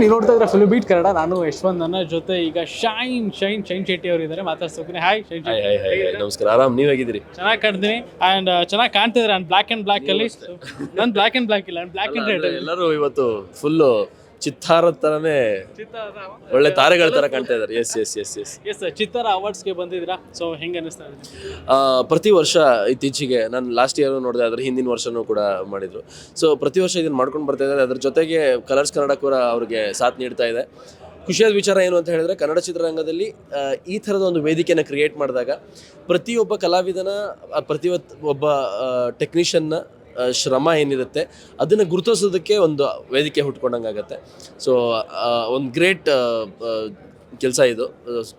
ನೀವು ನೋಡ್ತಾ ಇದ್ರೆ ಫುಲ್ ಬೀಟ್ ಕನ್ನಡ. ನಾನು ಯಶವಂತ್ ನನ್ನ ಜೊತೆ ಈಗ ಶೈನ್ ಶೈನ್ ಶೈನ್ ಶೆಟ್ಟಿ ಅವರು ಇದ್ದಾರೆ ಮಾತಾಡ್ಸೋಕೆ ಹಾಯ್ ಶೈನ್ ಶೆಟ್ಟಿ. ನಮಸ್ಕಾರ. ಆರಾಮ್ ನೀವ್ ಹೇಗಿದ್ದೀರಿ ಚೆನ್ನಾಗಿ ಕಾಣ್ತೀನಿ. ಆ್ಯಂಡ್ ಚೆನ್ನಾಗಿ ಕಾಣ್ತಿದ್ರೆ. ನಾನು ಬ್ಲ್ಯಾಕ್ ಆ್ಯಂಡ್ ಬ್ಲ್ಯಾಕ್ ಅಲ್ಲಿ. ನಾನು ಬ್ಲ್ಯಾಕ್ ಆ್ಯಂಡ್ ಬ್ಲ್ಯಾಕ್ ಇಲ್ಲ. ಬ್ಲ್ಯಾಕ್ ಆ್ಯಂಡ್ ರೆಡ್ ಎಲ್ಲರೂ ಇವತ್ತು ಫುಲ್ಲು ಚಿತ್ತಾರದ ತರನೇ ಒಳ್ಳೆ ತಾರೆಗಳ ತರ ಕಾಣ್ತಾ ಇದ್ದಾರೆ yes yes yes yes yes Chittara ಅವಾರ್ಡ್ಸ್ಗೆ ಬಂದಿದ್ದೀರಾ? ಸೊ ಹೆಂಗೆ ಅನಿಸ್ತಾ ಇದೆ ಪ್ರತಿ ವರ್ಷ ಇತ್ತೀಚೆಗೆ ನಾನು ಲಾಸ್ಟ್ ಇಯರ್ ನೋಡಿದೆ ಅದ್ರ ಹಿಂದಿನ ವರ್ಷನೂ ಕೂಡ ಮಾಡಿದ್ರು. ಸೊ ಪ್ರತಿ ವರ್ಷ ಇದನ್ನ ಮಾಡ್ಕೊಂಡು ಬರ್ತಾ ಇದ್ದಾರೆ ಅದ್ರ ಜೊತೆಗೆ ಕಲರ್ಸ್ ಕನ್ನಡ ಕೂಡ ಅವ್ರಿಗೆ ಸಾಥ್ ನೀಡ್ತಾ ಇದೆ. ಖುಷಿಯಾದ ವಿಚಾರ ಏನು ಅಂತ ಹೇಳಿದ್ರೆ ಕನ್ನಡ ಚಿತ್ರರಂಗದಲ್ಲಿ ಈ ಥರದ ಒಂದು ವೇದಿಕೆಯನ್ನು ಕ್ರಿಯೇಟ್ ಮಾಡಿದಾಗ ಪ್ರತಿಯೊಬ್ಬ ಕಲಾವಿದನ ಪ್ರತಿಯೊಬ್ಬ ಪ್ರತಿ ಒಬ್ಬ ಟೆಕ್ನಿಷಿಯನ್ನ ಶ್ರಮ ಏನಿರುತ್ತೆ, ಅದನ್ನು ಗುರುತಿಸೋದಕ್ಕೆ ಒಂದು ವೇದಿಕೆ ಹುಟ್ಕೊಂಡಂಗಾಗತ್ತೆ. ಸೊ ಒಂದು ಗ್ರೇಟ್ ಕೆಲಸ ಇದು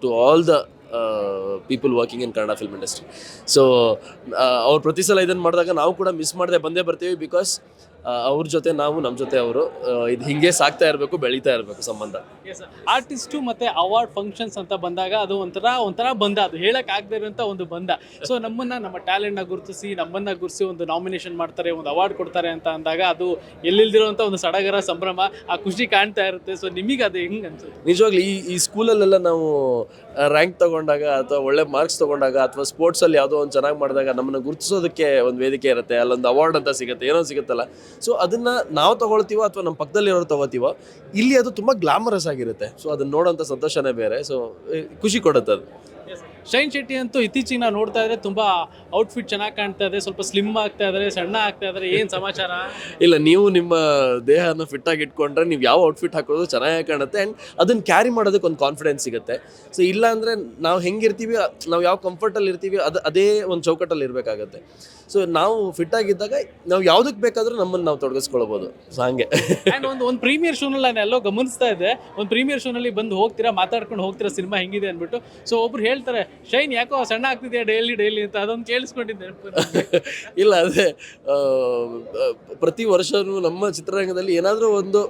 to all the people working in Kannada film industry so ಅವ್ರು ಪ್ರತಿ ಸಲ ಇದನ್ನು ಮಾಡಿದಾಗ ನಾವು ಕೂಡ ಮಿಸ್ ಮಾಡದೆ ಬಂದೇ ಬರ್ತೀವಿ ಬಿಕಾಸ್ ಅವ್ರ ಜೊತೆ ನಾವು ನಮ್ಮ ಜೊತೆ ಅವರು ಇದು ಹಿಂಗೆ ಸಾಕ್ತಾ ಇರಬೇಕು ಬೆಳೀತಾ ಇರಬೇಕು ಸಂಬಂಧ. ಆರ್ಟಿಸ್ಟು ಮತ್ತೆ ಅವಾರ್ಡ್ ಫಂಕ್ಷನ್ಸ್ ಅಂತ ಬಂದಾಗ ಅದು ಒಂಥರ ಒಂಥರ ಬಂಧ ಅದು ಹೇಳಕ್ ಆಗದೆ ಇರುವಂತ ಒಂದು ಬಂಧ ಸೊ ನಮ್ಮನ್ನ ನಮ್ಮ ಟ್ಯಾಲೆಂಟ್ನ ಗುರುತಿಸಿ ನಮ್ಮನ್ನ ಗುರುತಿಸಿ ಒಂದು ನಾಮಿನೇಷನ್ ಮಾಡ್ತಾರೆ ಒಂದು ಅವಾರ್ಡ್ ಕೊಡ್ತಾರೆ ಅಂತ ಅಂದಾಗ ಅದು ಎಲ್ಲಿಲ್ದಿರುವಂತ ಒಂದು ಸಡಗರ ಸಂಭ್ರಮ ಆ ಖುಷಿ ಕಾಣ್ತಾ ಇರುತ್ತೆ. ಸೊ ನಿಮಗೆ ಅದು ಹೆಂಗ್ ಅನ್ಸುತ್ತೆ? ನಿಜವಾಗ್ಲೂ ಈ ಈ ಸ್ಕೂಲಲ್ಲೆಲ್ಲ ನಾವು ರ್ಯಾಂಕ್ ತಗೊಂಡಾಗ ಅಥವಾ ಒಳ್ಳೆ ಮಾರ್ಕ್ಸ್ ತಗೊಂಡಾಗ ಅಥವಾ ಸ್ಪೋರ್ಟ್ಸಲ್ಲಿ ಯಾವುದೋ ಒಂದು ಚೆನ್ನಾಗಿ ಮಾಡಿದಾಗ ನಮ್ಮನ್ನು ಗುರುತಿಸೋದಕ್ಕೆ ಒಂದು ವೇದಿಕೆ ಇರುತ್ತೆ, ಅಲ್ಲೊಂದು ಅವಾರ್ಡ್ ಅಂತ ಸಿಗುತ್ತೆ, ಏನೋ ಸಿಗುತ್ತಲ್ಲ. ಸೊ ಅದನ್ನು ನಾವು ತಗೊಳ್ತೀವೋ ಅಥವಾ ನಮ್ಮ ಪಕ್ಕದಲ್ಲಿರೋರು ತಗೋತೀವೋ ಇಲ್ಲಿ ಅದು ತುಂಬ ಗ್ಲಾಮರಸ್ ಆಗಿರುತ್ತೆ. ಸೊ ಅದನ್ನ ನೋಡೋಂಥ ಸಂತೋಷನೇ ಬೇರೆ. ಸೊ ಖುಷಿ ಕೊಡುತ್ತೆ ಅದು. ಶೈನ್ ಶೆಟ್ಟಿ ಅಂತೂ ಇತ್ತೀಚಿಗೆ ನಾವು ನೋಡ್ತಾ ಇದ್ರೆ ತುಂಬಾ ಔಟ್ಫಿಟ್ ಚೆನ್ನಾಗಿ ಕಾಣ್ತಾ ಇದೆ, ಸ್ವಲ್ಪ ಸ್ಲಿಮ್ ಆಗ್ತಾ ಇದ್ರೆ, ಸಣ್ಣ ಆಗ್ತಾ ಇದ್ರೆ, ಏನು ಸಮಾಚಾರ? ಇಲ್ಲ, ನೀವು ನಿಮ್ಮ ದೇಹನ ಫಿಟ್ ಆಗಿ ಇಟ್ಕೊಂಡ್ರೆ ನೀವು ಯಾವ ಔಟ್ಫಿಟ್ ಹಾಕೋದು ಚೆನ್ನಾಗಿ ಕಾಣುತ್ತೆ ಆ್ಯಂಡ್ ಅದನ್ನ ಕ್ಯಾರಿ ಮಾಡೋದಕ್ಕೆ ಒಂದು ಕಾನ್ಫಿಡೆನ್ಸ್ ಸಿಗುತ್ತೆ. ಸೊ ಇಲ್ಲ ಅಂದರೆ ನಾವು ಹೆಂಗಿರ್ತೀವಿ, ನಾವು ಯಾವ ಕಂಫರ್ಟಲ್ಲಿ ಇರ್ತೀವಿ, ಅದು, ಅದೇ ಒಂದು ಚೌಕಟ್ಟಲ್ಲಿ ಇರಬೇಕಾಗತ್ತೆ. ಸೊ ನಾವು ಫಿಟ್ ಆಗಿದ್ದಾಗ ನಾವು ಯಾವುದಕ್ಕೆ ಬೇಕಾದರೂ ನಮ್ಮನ್ನು ನಾವು ತೊಡಗಿಸ್ಕೊಳ್ಬೋದು. ಸೊ ಹಂಗೆ. ಒಂದು ಒಂದು ಪ್ರೀಮಿಯರ್ ಶೋನಲ್ಲಿ ನಾನು ಎಲ್ಲೋ ಗಮನಿಸ್ತಾ ಇದ್ದೆ. ಒಂದು ಪ್ರೀಮಿಯರ್ ಶೋನಲ್ಲಿ ಬಂದು ಹೋಗ್ತೀರಾ ಮಾತಾಡ್ಕೊಂಡು ಹೋಗ್ತೀರಾ ಸಿನಿಮಾ ಹೆಂಗಿದೆ ಅಂದ್ಬಿಟ್ಟು. ಸೊ ಒಬ್ರು ಹೇಳ್ತಾರೆ ಶೈನ್ ಯಾಕೋ ಸಣ್ಣ ಆಗ್ತಿದೆಯಾ ಡೈಲಿ ಡೈಲಿ ಅಂತ ಅದೊಂದು ಕೇಳಿಸ್ಕೊಂಡಿದ್ದೆ ಇಲ್ಲ ಅದೇ ಪ್ರತಿ ವರ್ಷವೂ ನಮ್ಮ ಚಿತ್ರರಂಗದಲ್ಲಿ ಏನಾದರೂ ಒಂದು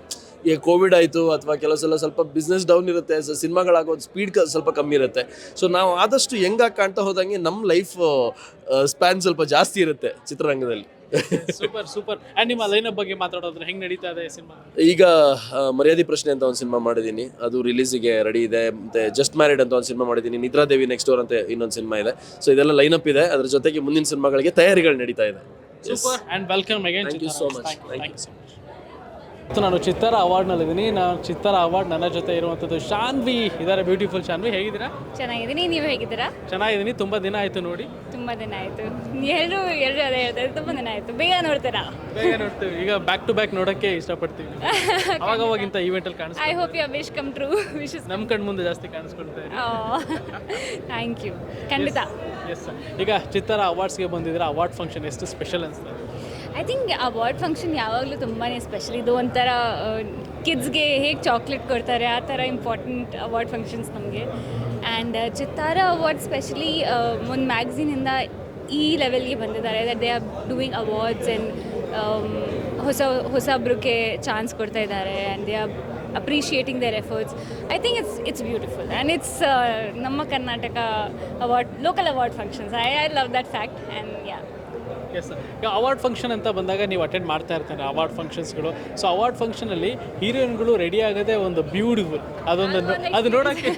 ಈ ಕೋವಿಡ್ ಆಯಿತು ಅಥವಾ ಕೆಲವು ಸಲ ಸ್ವಲ್ಪ ಬಿಸ್ನೆಸ್ ಡೌನ್ ಇರುತ್ತೆ ಸೊ ಸಿನಿಮಾಗಳಾಗೋದು ಸ್ಪೀಡ್ ಸ್ವಲ್ಪ ಕಮ್ಮಿ ಇರುತ್ತೆ. ಸೊ ನಾವು ಆದಷ್ಟು ಹೆಂಗಾಗಿ ಕಾಣ್ತಾ ಹೋದಂಗೆ ನಮ್ಮ ಲೈಫ್ ಸ್ಪ್ಯಾನ್ ಸ್ವಲ್ಪ ಜಾಸ್ತಿ ಇರುತ್ತೆ ಚಿತ್ರರಂಗದಲ್ಲಿ. ಸೂಪರ್ ಸೂಪರ್ ಆ್ಯಂಡ್ ನಿಮ್ಮ ಲೈನಪ್ ಬಗ್ಗೆ ಮಾತಾಡೋದ್ರೆ ಹೆಂಗ್ ನಡೀತಾ ಇದೆ ಸಿನಿಮಾ? ಈಗ ಮರ್ಯಾದಿ ಪ್ರಶ್ನೆ ಅಂತ ಒಂದು ಸಿನಿಮಾ ಮಾಡಿದ್ದೀನಿ ಅದು ರಿಲೀಸಿಗೆ ರೆಡಿ ಇದೆ. ಮತ್ತೆ ಜಸ್ಟ್ ಮ್ಯಾರಿಡ್ ಅಂತ ಒಂದು ಸಿನಿಮಾ ಮಾಡಿದ್ದೀನಿ ನಿದ್ರಾದೇವಿ ನೆಕ್ಸ್ಟ್ ಡೋರ್ ಅಂತ ಇನ್ನೊಂದು ಸಿನಿಮಾ ಇದೆ. ಸೊ ಇದೆಲ್ಲ ಲೈನಪ್ ಇದೆ. ಅದ್ರ ಜೊತೆಗೆ ಮುಂದಿನ ಸಿನಿಮಾಗಳಿಗೆ ತಯಾರಿಗಳು ನಡೀತಾ ಇದೆ. Super and welcome again thank you so much thank you so much ನಾನು ಚಿತ್ತಾರ ಅವಾರ್ಡ್ನಲ್ಲಿದ್ದೀನಿ. ನಾನು ಚಿತ್ತಾರ ಅವಾರ್ಡ್ ನನ್ನ ಜೊತೆ ಇರುವಂಥದ್ದು ಶಾನ್ವಿ ಇದಾರೆ ಬ್ಯೂಟಿಫುಲ್ ಶಾನ್ವಿ ಹೇಗಿದ್ದೀರಾ? ಚೆನ್ನಾಗಿದ್ದೀನಿ. ನೀವು ಹೇಗಿದ್ದೀರಾ? ಚೆನ್ನಾಗಿದ್ದೀನಿ. ತುಂಬ ದಿನ ಆಯಿತು ನೋಡಿ. ತುಂಬ ದಿನ ಆಯಿತು. ಎಲ್ಲರೂ ಎಲ್ಲರೂ ಅದೇ ಹೇಳ್ತಾರೆ ತುಂಬ ದಿನ ಆಯಿತು. ಬೇಗ ನೋಡ್ತೀರಾ? ಬೇಗ ನೋಡ್ತೀವಿ. ಈಗ ಬ್ಯಾಕ್ ಟು ಬ್ಯಾಕ್ ನೋಡೋಕ್ಕೆ ಇಷ್ಟಪಡ್ತೀವಿ. ಅವಾಗ ಅವಾಗಿಂತ ಈವೆಂಟಲ್ಲಿ ಕಾಣಿಸ್ತೀವಿ I hope you wish come true wishes ನಮ್ಮ ಕಣ್ಣು ಮುಂದೆ ಜಾಸ್ತಿ ಕಾಣಿಸ್ಕೊಳ್ತಾ ಥ್ಯಾಂಕ್ ಯು ಖಂಡಿತ. ಎಸ್ ಈಗ ಚಿತ್ತಾರ ಅವಾರ್ಡ್ಸ್ಗೆ ಬಂದಿದ್ರೆ ಅವಾರ್ಡ್ ಫಂಕ್ಷನ್ ಎಷ್ಟು ಸ್ಪೆಷಲ್ ಅನಿಸ್ತದೆ ಐ ಥಿಂಕ್ ಅವಾರ್ಡ್ ಫಂಕ್ಷನ್ ಯಾವಾಗಲೂ ತುಂಬಾ ಸ್ಪೆಷಲ್ ಇದು ಒಂಥರ ಕಿಡ್ಸ್ಗೆ ಹೇಗೆ ಚಾಕ್ಲೇಟ್ ಕೊಡ್ತಾರೆ, ಆ ಥರ ಇಂಪಾರ್ಟೆಂಟ್ ಅವಾರ್ಡ್ ಫಂಕ್ಷನ್ಸ್ ನಮಗೆ. ಆ್ಯಂಡ್ ಚಿತ್ತಾರ ಅವಾರ್ಡ್ ಸ್ಪೆಷಲಿ ಒಂದು ಮ್ಯಾಗ್ಝಿನಿಂದ ಈ ಲೆವೆಲ್ಗೆ ಬಂದಿದ್ದಾರೆ. That they are doing awards and ಹೊಸ ಹೊಸಬ್ರಿಗೆ ಚಾನ್ಸ್ ಕೊಡ್ತಾ ಇದ್ದಾರೆ and they are appreciating their efforts I think it's it's beautiful and it's ನಮ್ಮ Karnataka award local award functions I I love that fact and yeah yes ಈಗ award function ಅಂತ ಬಂದಾಗ ನೀವು attend ಮಾಡ್ತಾ ಇರ್ತಾರೆ ಅವಾರ್ಡ್ ಫಂಕ್ಷನ್ಸ್ಗಳು ಸೊ ಅವಾರ್ಡ್ ಫಂಕ್ಷನಲ್ಲಿ ಹೀರೋಯಿನ್ಗಳು ready ಆಗೋದೇ ಒಂದು ಬ್ಯೂಟಿಫುಲ್ ಅದೊಂದು ಅದು ನೋಡೋಕ್ಕೆ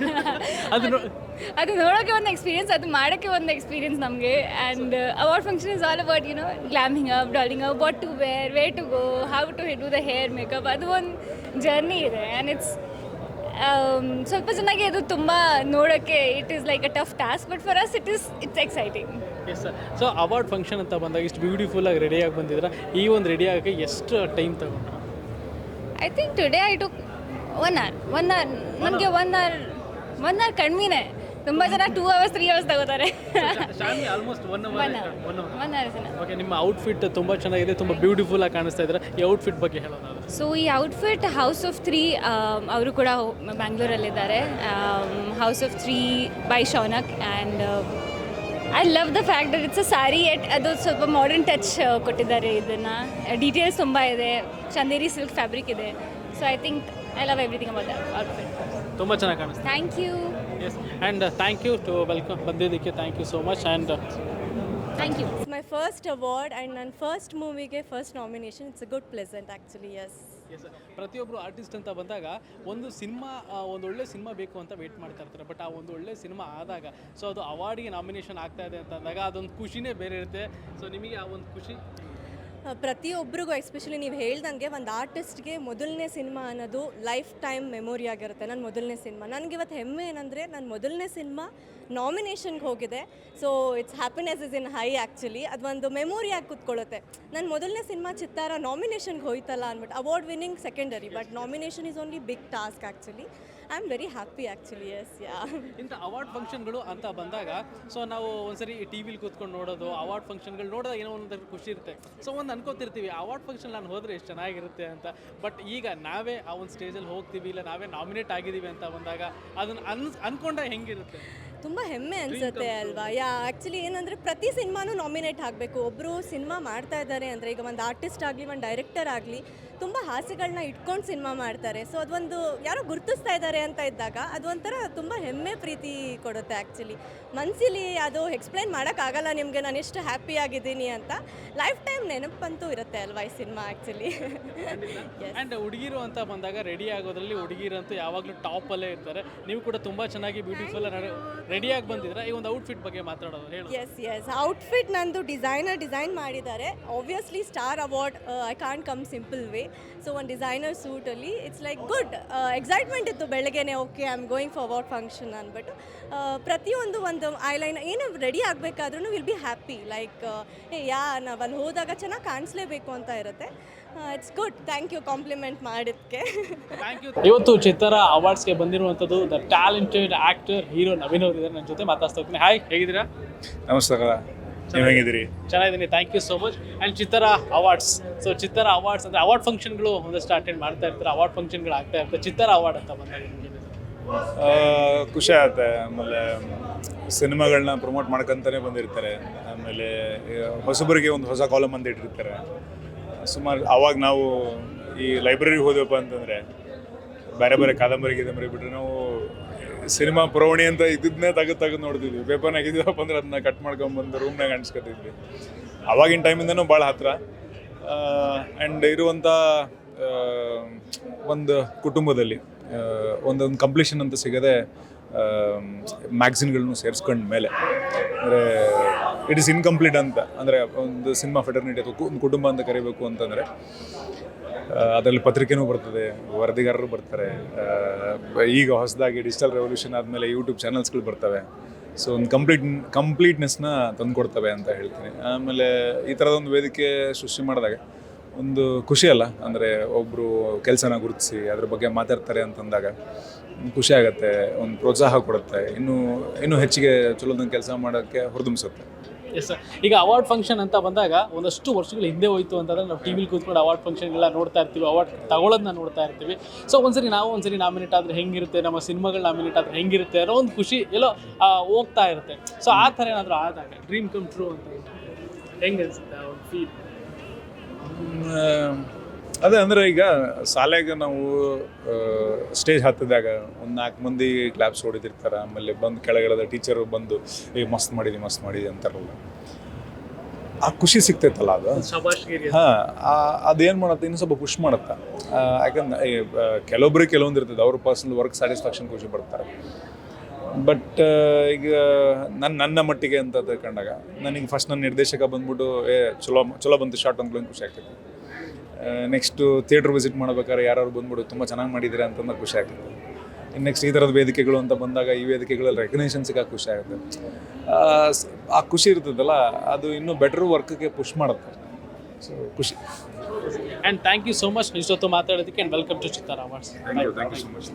ಅದು ನೋಡಿ ಅದು ನೋಡೋಕ್ಕೆ ಒಂದು ಎಕ್ಸ್ಪೀರಿಯನ್ಸ್ ಅದು ಮಾಡೋಕ್ಕೆ ಒಂದು ಎಕ್ಸ್ಪೀರಿಯನ್ಸ್ ನಮಗೆ. And award function is all about you know glamming up dolling up what to wear way to go how to do the hair makeup ಅದು ಒಂದು ಜರ್ನಿ ಇದೆ. ಆ್ಯಂಡ್ ಇಟ್ಸ್ ಸ್ವಲ್ಪ ಜನಕ್ಕೆ ಅದು ತುಂಬ ನೋಡೋಕ್ಕೆ it is like a tough task but for us it is it's exciting yes so award function ಅಂತ ಬಂದಾಗ ಇಷ್ಟು ಬ್ಯೂಟಿಫುಲ್ಲಾಗಿ ಆಗಿ ಬಂದಿದ್ರೆ ಈ ಒಂದು ರೆಡಿ ಆಗೋಕ್ಕೆ ಎಷ್ಟು ಟೈಮ್ ತಗೊಂಡ್ರು? I think today I to one hour one hour ನಮಗೆ ಒನ್ ಅವರ್ ಒನ್ ಅವರ್ ಕಡಿಮೆನೇ ತುಂಬ ಜನ ಟೂ ಅವರ್ಸ್ ತ್ರೀ ಅವರ್ಸ್ ತಗೋತಾರೆ. Almost one one hour hour one hour one hour ಜನ. ಓಕೆ ನಿಮ್ಮ ಔಟ್ಫಿಟ್ ತುಂಬ ಚೆನ್ನಾಗಿದೆ ತುಂಬ ಬ್ಯೂಟಿಫುಲ್ ಆಗಿ ಕಾಣಿಸ್ತಾ ಇದ್ದಾರೆ ಈ ಔಟ್ಫಿಟ್ ಬಗ್ಗೆ ಹೇಳೋಣ ಸೊ ಈ ಔಟ್ಫಿಟ್ ಹೌಸ್ ಆಫ್ ತ್ರೀ ಅವರು ಕೂಡ ಬ್ಯಾಂಗ್ಳೂರಲ್ಲಿದ್ದಾರೆ house of three by Shaunak and I love the fact it's a sari at ಅದು ಸ್ವಲ್ಪ ಮಾಡರ್ನ್ ಟಚ್ ಕೊಟ್ಟಿದ್ದಾರೆ ಇದನ್ನು. ಡೀಟೇಲ್ಸ್ ತುಂಬ ಇದೆ. ಚಂದೇರಿ ಸಿಲ್ಕ್ ಫ್ಯಾಬ್ರಿಕ್ ಇದೆ. So I think I love everything about outfit ತುಂಬ ಚೆನ್ನಾಗಿ ಕಾಣಿಸ್ತು thank you yes and thank you to welcome ಬಂದಿದ್ದಕ್ಕೆ thank you so much and thank you my first award and and ನನ್ನ first ಮೂವಿಗೆ first nomination it's good pleasant actually yes ಪ್ರತಿಯೊಬ್ಬರು artist ಅಂತ ಬಂದಾಗ ಒಂದು cinema ಒಂದು ಒಳ್ಳೆ ಸಿನಿಮಾ ಬೇಕು ಅಂತ ವೇಟ್ ಮಾಡ್ತಾ ಇರ್ತಾರೆ. ಬಟ್ ಆ ಒಂದು ಒಳ್ಳೆ ಸಿನಿಮಾ ಆದಾಗ ಸೊ ಅದು ಅವಾರ್ಡಿಗೆ ನಾಮಿನೇಷನ್ ಆಗ್ತಾ ಇದೆ ಅಂತ ಅಂದಾಗ ಅದೊಂದು ಖುಷಿನೇ ಬೇರೆ ಇರುತ್ತೆ. ಸೊ ನಿಮಗೆ ಆ ಒಂದು ಖುಷಿ? ಪ್ರತಿಯೊಬ್ಬರಿಗೂ ಎಸ್ಪೆಷಲಿ ನೀವು ಹೇಳ್ದಂಗೆ ಒಂದು ಆರ್ಟಿಸ್ಟ್ಗೆ ಮೊದಲನೇ ಸಿನಿಮಾ ಅನ್ನೋದು ಲೈಫ್ ಟೈಮ್ ಮೆಮೊರಿ ಆಗಿರುತ್ತೆ ನನ್ನ ಮೊದಲನೇ ಸಿನಿಮಾ. ನನಗೆ ಇವತ್ತು ಹೆಮ್ಮೆ ಏನಂದರೆ ನನ್ನ ಮೊದಲನೇ ಸಿನಿಮಾ ನಾಮಿನೇಷನ್ಗೆ ಹೋಗಿದೆ. So it's happiness is in high actually ಅದೊಂದು ಮೆಮೊರಿಯಾಗಿ ಕೂತ್ಕೊಳ್ಳುತ್ತೆ ನನ್ನ ಮೊದಲನೇ ಸಿನಿಮಾ ಚಿತ್ತಾರ ನಾಮಿನೇಷನ್ಗೆ ಹೋಯ್ತಲ್ಲ ಅಂದ್ಬಿಟ್ಟು award winning secondary but nomination is only big task actually I am very happy actually yes yeah ಇಂಥ ಅವಾರ್ಡ್ ಫಂಕ್ಷನ್ಗಳು ಅಂತ ಬಂದಾಗ ಸೊ ನಾವು ಒಂದ್ಸರಿ ಟಿ ವಿಲಿ ಕೂತ್ಕೊಂಡು ನೋಡೋದು ಅವಾರ್ಡ್ ಫಂಕ್ಷನ್ಗಳು ನೋಡಿದಾಗ ಏನೋ ಒಂದು ಖುಷಿ ಇರುತ್ತೆ. ಸೊ ಒಂದು ಅನ್ಕೋತಿರ್ತೀವಿ. ಅವಾರ್ಡ್ ಫಂಕ್ಷನ್ ನಾನು ಹೋದರೆ ಎಷ್ಟು ಚೆನ್ನಾಗಿರುತ್ತೆ ಅಂತ. ಬಟ್ ಈಗ ನಾವೇ ಆ ಒಂದು ಸ್ಟೇಜಲ್ಲಿ ಹೋಗ್ತೀವಿ ಇಲ್ಲ ನಾವೇ ನಾಮಿನೇಟ್ ಆಗಿದ್ದೀವಿ ಅಂತ ಬಂದಾಗ ಅದನ್ನ ಅನ್ ಅನ್ಕೊಂಡ್ರೆ ಹೆಂಗಿರುತ್ತೆ? ತುಂಬ ಹೆಮ್ಮೆ ಅನ್ಸುತ್ತೆ ಅಲ್ವಾ? ಯಾ ಆ್ಯಕ್ಚುಲಿ ಏನಂದರೆ ಪ್ರತಿ ಸಿನಿಮಾನೂ ನಾಮಿನೇಟ್ ಆಗಬೇಕು. ಒಬ್ಬರು ಸಿನಿಮಾ ಮಾಡ್ತಾ ಇದ್ದಾರೆ ಅಂದರೆ ಈಗ ಒಂದು ಆರ್ಟಿಸ್ಟ್ ಆಗಲಿ ಒಂದು ಡೈರೆಕ್ಟರ್ ಆಗಲಿ ತುಂಬ ಹಾಸ್ಯಗಳನ್ನ ಇಟ್ಕೊಂಡು ಸಿನಿಮಾ ಮಾಡ್ತಾರೆ. ಸೊ ಅದೊಂದು ಯಾರೋ ಗುರುತಿಸ್ತಾ ಇದ್ದಾರೆ ಅಂತ ಇದ್ದಾಗ ಅದೊಂಥರ ತುಂಬ ಹೆಮ್ಮೆ ಪ್ರೀತಿ ಕೊಡುತ್ತೆ ಆ್ಯಕ್ಚುಲಿ ಮನಸ್ಸಿಲಿ ಅದು ಎಕ್ಸ್ಪ್ಲೈನ್ ಮಾಡೋಕ್ಕಾಗಲ್ಲ ನಿಮಗೆ ನಾನು ಎಷ್ಟು ಹ್ಯಾಪಿ ಆಗಿದ್ದೀನಿ ಅಂತ. ಲೈಫ್ ಟೈಮ್ ನೆನಪಂತೂ ಇರುತ್ತೆ ಅಲ್ವಾ ಈ ಸಿನಿಮಾ ಆ್ಯಕ್ಚುಲಿ ಆ್ಯಂಡ್ ಹುಡುಗಿರು ಅಂತ ಬಂದಾಗ ರೆಡಿ ಆಗೋದ್ರಲ್ಲಿ ಹುಡುಗಿರಂತೂ ಯಾವಾಗಲೂ ಟಾಪಲ್ಲೇ ಇರ್ತಾರೆ. ನೀವು ಕೂಡ ತುಂಬ ಚೆನ್ನಾಗಿ ಬ್ಯೂಟಿಫುಲ್ ರೆಡಿಯಾಗಿ ಬಂದಿದ್ರೆ ಈ ಒಂದು ಔಟ್ಫಿಟ್ ಬಗ್ಗೆ ಮಾತಾಡೋದು ಹೇಳಿ. ಎಸ್ ಎಸ್ ಔಟ್ಫಿಟ್ ನಂದು ಡಿಸೈನರ್ ಡಿಸೈನ್ ಮಾಡಿದ್ದಾರೆ. Obviously star award I can't come simple way so ಒಂದು ಡಿಸೈನರ್ ಸೂಟಲ್ಲಿ ಇಟ್ಸ್ ಲೈಕ್ ಗುಡ್ ಎಕ್ಸೈಟ್ಮೆಂಟ್ ಇತ್ತು ಬೆಳಗ್ಗೆನೆ okay I am going for award function ಅಂದ್ಬಿಟ್ಟು ಪ್ರತಿಯೊಂದು ಒಂದು ಐಲೈನ್ ಏನು ready ಆಗಬೇಕಾದ್ರೂ will be happy like a yeah ನಾವು ಅಲ್ಲಿ ಹೋದಾಗ ಚೆನ್ನಾಗಿ ಕಾಣಿಸ್ಲೇಬೇಕು ಅಂತ ಇರುತ್ತೆ. It's good thank you compliment ಮಾಡಿದ್ದಕ್ಕೆ ಥ್ಯಾಂಕ್ ಯು ಇವತ್ತು ಚಿತ್ತರ ಅವಾರ್ಡ್ಸ್ಗೆ ಬಂದಿರುವಂಥದ್ದು the talented actor hero Naveen ಅವರು ಇದ್ದಾರೆ ನನ್ನ ಜೊತೆ ಮಾತಾಡ್ತಾ ಹೋಗ್ತೀನಿ. ಹಾಯ್ ಹೇಗಿದ್ದೀರಾ? ನಮಸ್ಕಾರ ನೀವು ಹೇಗಿದ್ದೀರಿ ಚೆನ್ನಾಗಿದ್ದೀನಿ. Thank you so much and Chittara awards so Chittara awards ಅಂದರೆ ಅವಾರ್ಡ್ ಫಂಕ್ಷನ್ಗಳು ಒಂದಷ್ಟು ಅಟೆಂಡ್ ಮಾಡ್ತಾ ಇರ್ತಾರೆ. ಅವಾರ್ಡ್ ಫಂಕ್ಷನ್ಗಳು ಆಗ್ತಾ ಇರ್ತವೆ ಚಿತ್ತರ ಅವಾರ್ಡ್ ಅಂತ ಬಂದಾಗ ಖುಷಿ ಆಗುತ್ತೆ. ಆಮೇಲೆ ಸಿನಿಮಾಗಳನ್ನ ಪ್ರಮೋಟ್ ಮಾಡ್ಕೊಂತಾನೆ ಬಂದಿರ್ತಾರೆ. ಆಮೇಲೆ ಹೊಸಬರಿಗೆ ಒಂದು ಹೊಸ ಕಾಲಮ್ ಅಂತ ಇಟ್ಟಿರ್ತಾರೆ. ಸುಮಾರು ಅವಾಗ ನಾವು ಈ ಲೈಬ್ರರಿಗೆ ಹೋದ್ವಪ್ಪ ಅಂತಂದರೆ ಬೇರೆ ಬೇರೆ ಕಾದಂಬರಿ ಗಿದಂಬರಿ ಬಿಟ್ಟರೆ ನಾವು ಸಿನಿಮಾ ಪುರವಣಿ ಅಂತ ಇದ್ದನ್ನೇ ತೆಗೆದು ತೆಗೆದು ನೋಡ್ತಿದ್ವಿ. ಪೇಪರ್ನಾಗ ಆಗಿದ್ದೀವಪ್ಪ ಅಂದ್ರೆ ಅದನ್ನ ಕಟ್ ಮಾಡ್ಕೊಂಬಂದು ರೂಮ್ನಾಗ ಅನ್ಸ್ಕೊತಿದ್ವಿ ಅವಾಗಿನ ಟೈಮಿಂದನೂ ಭಾಳ ಹತ್ತಿರ ಆ್ಯಂಡ್ ಇರುವಂಥ ಒಂದು ಕುಟುಂಬದಲ್ಲಿ ಒಂದೊಂದು ಕಂಪ್ಲೀಷನ್ ಅಂತ ಸಿಗದೆ ಮ್ಯಾಗ್ಝಿನ್ಗಳನ್ನು ಸೇರಿಸ್ಕೊಂಡ ಮೇಲೆ. ಅಂದರೆ ಇಟ್ ಇಸ್ ಇನ್ಕಂಪ್ಲೀಟ್ ಅಂತ. ಅಂದರೆ, ಒಂದು ಸಿನಿಮಾ ಫೆಟರ್ನಿಟಿ ಅಥವಾ ಒಂದು ಕುಟುಂಬ ಅಂತ ಕರಿಬೇಕು ಅಂತಂದರೆ ಅದರಲ್ಲಿ ಪತ್ರಿಕೆನೂ ಬರ್ತದೆ, ವರದಿಗಾರರು ಬರ್ತಾರೆ. ಈಗ ಹೊಸದಾಗಿ ಡಿಜಿಟಲ್ ರೆವಲ್ಯೂಷನ್ ಆದಮೇಲೆ ಯೂಟ್ಯೂಬ್ ಚಾನಲ್ಸ್ಗಳು ಬರ್ತವೆ. ಸೊ ಒಂದು ಕಂಪ್ಲೀಟ್, ಕಂಪ್ಲೀಟ್ನೆಸ್ನ ತಂದುಕೊಡ್ತವೆ ಅಂತ ಹೇಳ್ತೀನಿ. ಆಮೇಲೆ ಈ ಥರದೊಂದು ವೇದಿಕೆ ಸೃಷ್ಟಿ ಮಾಡಿದಾಗ ಒಂದು ಖುಷಿ ಅಲ್ಲ? ಅಂದರೆ ಒಬ್ಬರು ಕೆಲಸನ ಗುರುತಿಸಿ, ಅದ್ರ ಬಗ್ಗೆ ಮಾತಾಡ್ತಾರೆ ಅಂತಂದಾಗ ಖುಷಿ ಆಗುತ್ತೆ, ಒಂದು ಪ್ರೋತ್ಸಾಹ ಕೊಡುತ್ತೆ, ಇನ್ನೂ ಇನ್ನೂ ಹೆಚ್ಚಿಗೆ ಚಲೋದಂಗೆ ಕೆಲಸ ಮಾಡೋಕ್ಕೆ ಹುರಿದುಂಬಿಸುತ್ತೆ. ಎಸ್ ಈಗ ಅವಾರ್ಡ್ ಫಂಕ್ಷನ್ ಅಂತ ಬಂದಾಗ ಒಂದಷ್ಟು ವರ್ಷಗಳ ಹಿಂದೆ ಹೋಯ್ತು ಅಂತಂದ್ರೆ ನಾವು ಟಿ ವಿಲಿ ಕೂತ್ಕೊಂಡು ಅವಾರ್ಡ್ ಫಂಕ್ಷನ್ಗೆಲ್ಲ ನೋಡ್ತಾ ಇರ್ತೀವಿ ಅವಾರ್ಡ್ ತಗೊಳ್ಳೋದನ್ನ ನೋಡ್ತಾ ಇರ್ತೀವಿ. ಸೊ ಒಂದ್ಸರಿ ನಾವು ಒಂದ್ಸರಿ ನಾಮಿನೇಟ್ ಆದರೆ ಹೆಂಗಿರುತ್ತೆ, ನಮ್ಮ ಸಿನಿಮಾಗಳು ನಾಮಿನೇಟ್ ಆದರೆ ಹೆಂಗಿರುತ್ತೆ ಅನ್ನೋ ಒಂದು ಖುಷಿ ಎಲ್ಲೋ ಹೋಗ್ತಾ ಇರುತ್ತೆ. ಸೊ ಆ ಥರ ಏನಾದರೂ ಆದಾಗ ಡ್ರೀಮ್ ಕಮ್ ಟ್ರೂ ಅಂತ ಹೆಂಗೆ ಅನಿಸುತ್ತೆ ಫೀಲ್ ಅದೇ ಅಂದ್ರೆ ಈಗ ಶಾಲೆಗೆ ನಾವು ಸ್ಟೇಜ್ ಹತ್ತಿದಾಗ ಒಂದು ನಾಲ್ಕು ಮಂದಿ ಕ್ಲಾಪ್ಸ್ ಹೊಡಿದಿರ್ತಾರೆ ಆಮೇಲೆ ಬಂದು ಕೆಳಗಡೆ ಟೀಚರು ಬಂದು ಈಗ ಮಸ್ತ್ ಮಾಡಿದಿ ಮಸ್ತ್ ಮಾಡಿದಿ ಅಂತಾರಲ್ಲ. ಆ ಖುಷಿ ಸಿಗ್ತೈತಲ್ಲ ಅದು. ಹಾಂ ಅದೇನು ಮಾಡುತ್ತೆ ಇನ್ನೂ ಸ್ವಲ್ಪ ಖುಷಿ ಮಾಡುತ್ತೆ. ಯಾಕಂದ್ರೆ ಕೆಲವೊಬ್ರಿಗೆ ಕೆಲವೊಂದು ಇರ್ತದೆ ಅವ್ರ ಪರ್ಸನಲ್ ವರ್ಕ್ ಸ್ಯಾಟಿಸ್ಫ್ಯಾಕ್ಷನ್ ಖುಷಿ ಪಡ್ತಾರೆ. ಬಟ್ ಈಗ ನನ್ನ ನನ್ನ ಮಟ್ಟಿಗೆ ಅಂತ ತಿಳ್ಕೊಂಡಾಗ ನನಗೆ ಫಸ್ಟ್ ನನ್ನ ನಿರ್ದೇಶಕ ಬಂದ್ಬಿಟ್ಟು ಏ ಚಲೋ ಚಲೋ ಬಂತು ಶಾರ್ಟ್ ಅಂದ್ಕೊಂಡು ಖುಷಿ ಆಗ್ತೈತಿ. ನೆಕ್ಸ್ಟು ಥಿಯೇಟ್ರ್ ವಿಸಿಟ್ ಮಾಡ್ಬೇಕಾದ್ರೆ ಯಾರು ಬಂದ್ಬಿಡು ತುಂಬ ಚೆನ್ನಾಗಿ ಮಾಡಿದ್ದೀರಾ ಅಂತಂದ್ರೆ ಖುಷಿ ಆಗ್ತದೆ ಇನ್ನು ನೆಕ್ಸ್ಟ್ ಈ ಥರದ ವೇದಿಕೆಗಳು ಅಂತ ಬಂದಾಗ ಈ ವೇದಿಕೆಗಳಲ್ಲಿ ರೆಕಗ್ನೇಷನ್ ಸಿಗೋಕೆ ಖುಷಿ ಆಗುತ್ತೆ. ಆ, ಆ ಖುಷಿ ಇರ್ತದಲ್ಲ ಅದು ಇನ್ನೂ ಬೆಟ್ರ್ ವರ್ಕ್ಗೆ ಪುಷ್ ಮಾಡುತ್ತೆ. ಸೊ ಖುಷಿ. And thank you so much ಇಷ್ಟೊತ್ತು ಮಾತಾಡೋದಕ್ಕೆ and welcome to Chittara awards thank you so much